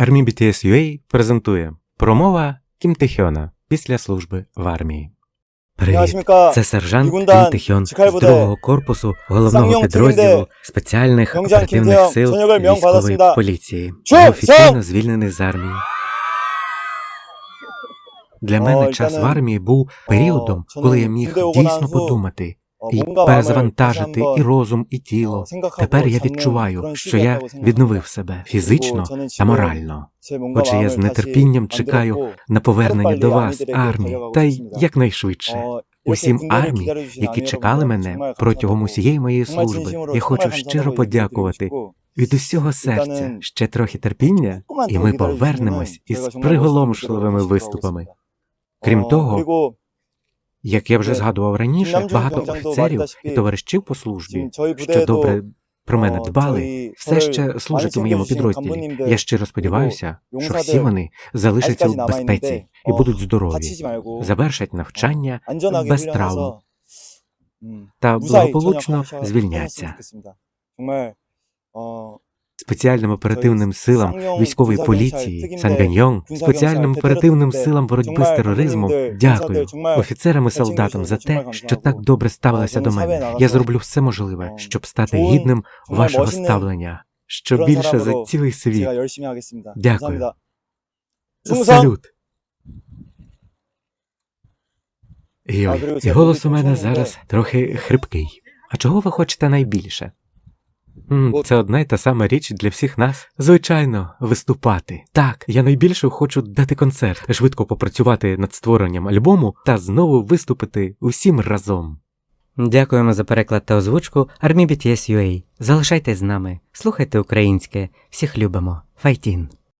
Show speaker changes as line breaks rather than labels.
Армі BTS UA презентує промова Кім Тихьона після служби в армії. Привіт, це сержант Кім Тихьон з другого корпусу головного підрозділу спеціальних оперативних сил військової поліції. Офіційно звільнений з армії. Для мене час в армії був періодом, коли я міг дійсно подумати, і перезавантажити і розум, і тіло. Тепер я відчуваю, що я відновив себе фізично та морально. Отже, я з нетерпінням чекаю на повернення до вас, армії, та й якнайшвидше. Усім
армії,
які чекали мене протягом усієї моєї служби. Я хочу щиро подякувати. Від усього серця ще трохи терпіння, і ми повернемось із приголомшливими виступами. Крім того. Як я вже згадував раніше, багато офіцерів і товаришів по службі, що добре про мене дбали, все ще служать у моєму підрозділі. Я щиро сподіваюся, що всі вони залишаться в безпеці і будуть здорові, завершать навчання без травм та благополучно звільняться спеціальним оперативним силам військової поліції
Санганьйон,
спеціальним оперативним силам боротьби з тероризмом. Дякую офіцерам і солдатам за те, що так добре ставилися до мене. Я зроблю все можливе, щоб стати гідним вашого ставлення. Що більше за цілий світ. Дякую. Салют. Йой, і голос у мене зараз трохи хрипкий. А чого ви хочете найбільше? Це одна й та сама річ для всіх нас. Звичайно, виступати. Так, я найбільше хочу дати концерт, швидко попрацювати над створенням альбому та знову виступити усім разом.
Дякуємо за переклад та озвучку Army BTS UA. Залишайтесь з нами, слухайте українське, всіх любимо. Файтін!